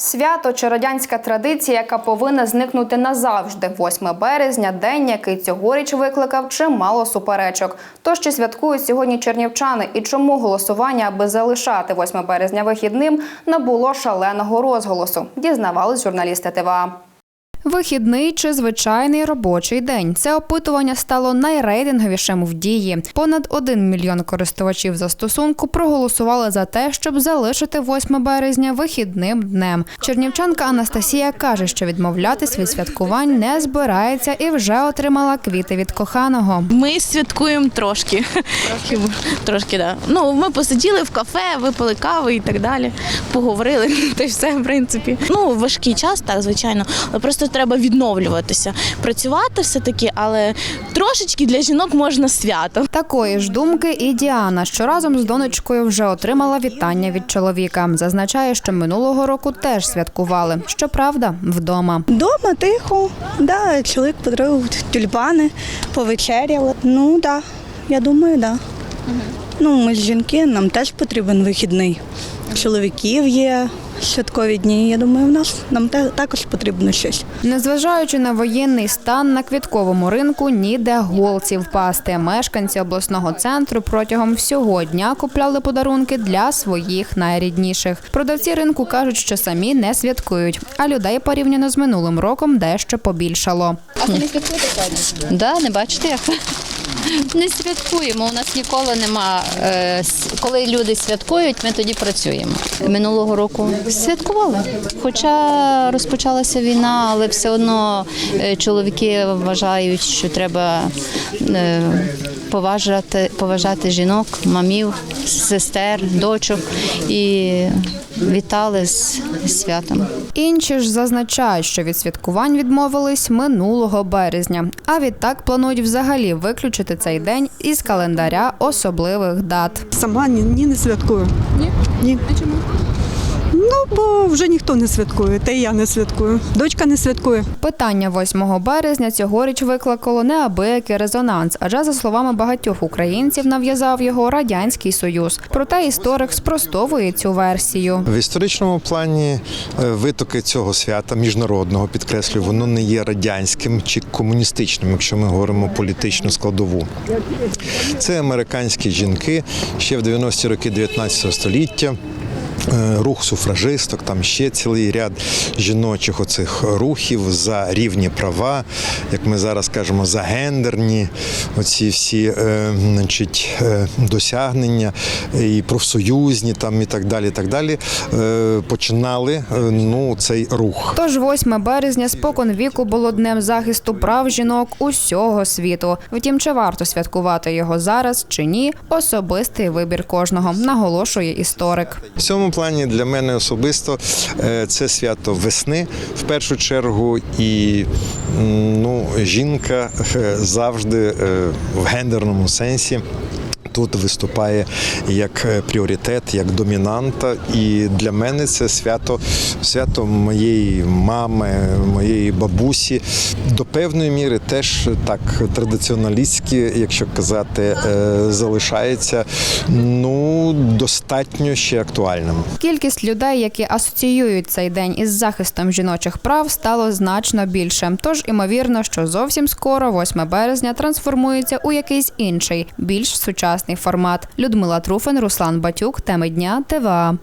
Свято чи радянська традиція, яка повинна зникнути назавжди. 8 березня, день, який цьогоріч викликав чимало суперечок. Тож чи святкують сьогодні чернівчани і чому голосування, аби залишати 8 березня вихідним, набуло шаленого розголосу? Дізнавались журналісти ТВА. Вихідний чи звичайний робочий день. Це опитування стало найрейтинговішим в дії. Понад 1 мільйон користувачів застосунку проголосували за те, щоб залишити 8 березня вихідним днем. Чернівчанка Анастасія каже, що відмовлятись від святкувань не збирається і вже отримала квіти від коханого. Ми святкуємо трошки. Трошки, трошки да. Ну, ми посиділи в кафе, випили кави і так далі. Поговорили, й все, в принципі. Ну, важкий час, так, звичайно. Але просто треба відновлюватися. Працювати все-таки, але трошечки для жінок можна свято. Такої ж думки і Діана, що разом з донечкою вже отримала вітання від чоловіка. Зазначає, що минулого року теж святкували. Щоправда, вдома. Дома тихо, да, чоловік подарував тюльпани, повечеряли. Ну да, я думаю, да. Ну, ми ж жінки, нам теж потрібен вихідний. Чоловіків є святкові дні. Я думаю, в нас нам те- також потрібно щось. Незважаючи на воєнний стан на квітковому ринку, ніде голці впасти. Мешканці обласного центру протягом всього дня купляли подарунки для своїх найрідніших. Продавці ринку кажуть, що самі не святкують, а людей порівняно з минулим роком дещо побільшало. Да, не бачите як? Не святкуємо. У нас ніколи нема. е, Коли люди святкують, ми тоді працюємо. Минулого року святкували. Хоча розпочалася війна, але все одно е, чоловіки вважають, що треба е, поважати, поважати жінок, мамів, сестер, дочок і вітали з святом. Інші ж зазначають, що від святкувань відмовились минулого березня. А відтак планують взагалі виключити цей день із календаря особливих дат. Сама ні, ні не святкую. Ні? Ні. А чому? Бо вже ніхто не святкує, та й я не святкую. Дочка не святкує. Питання 8 березня цьогоріч викликало неабиякий резонанс, адже за словами багатьох українців нав'язав його радянський союз. Проте історик спростовує цю версію. В історичному плані е, витоки цього свята міжнародного підкреслюю, воно не є радянським чи комуністичним, якщо ми говоримо політичну складову. Це американські жінки ще в 90-ті роки 19 століття. Е, Рух суфражисток, там ще цілий ряд жіночих оцих рухів за рівні права, як ми зараз кажемо, за гендерні оці всі е, значить, е, досягнення і профсоюзні там і так далі. Так далі е, починали е, ну, цей рух. Тож 8 березня спокон віку було днем захисту прав жінок усього світу. Втім, чи варто святкувати його зараз чи ні? Особистий вибір кожного, наголошує історик. Цьому плані для мене особисто е, це свято весни в першу чергу, і ну, жінка е, завжди е, в гендерному сенсі. Тут виступає як е, пріоритет, як домінанта, і для мене це свято, свято моєї мами, моєї бабусі. До певної міри теж так традиціоналістськи, якщо казати, е, залишається ну достатньо ще актуальним. Кількість людей, які асоціюють цей день із захистом жіночих прав, стало значно більше. Тож, імовірно, що зовсім скоро, 8 березня, трансформується у якийсь інший, більш сучасний формат. Людмила Труфен, Руслан Батюк. Теми дня ТВА.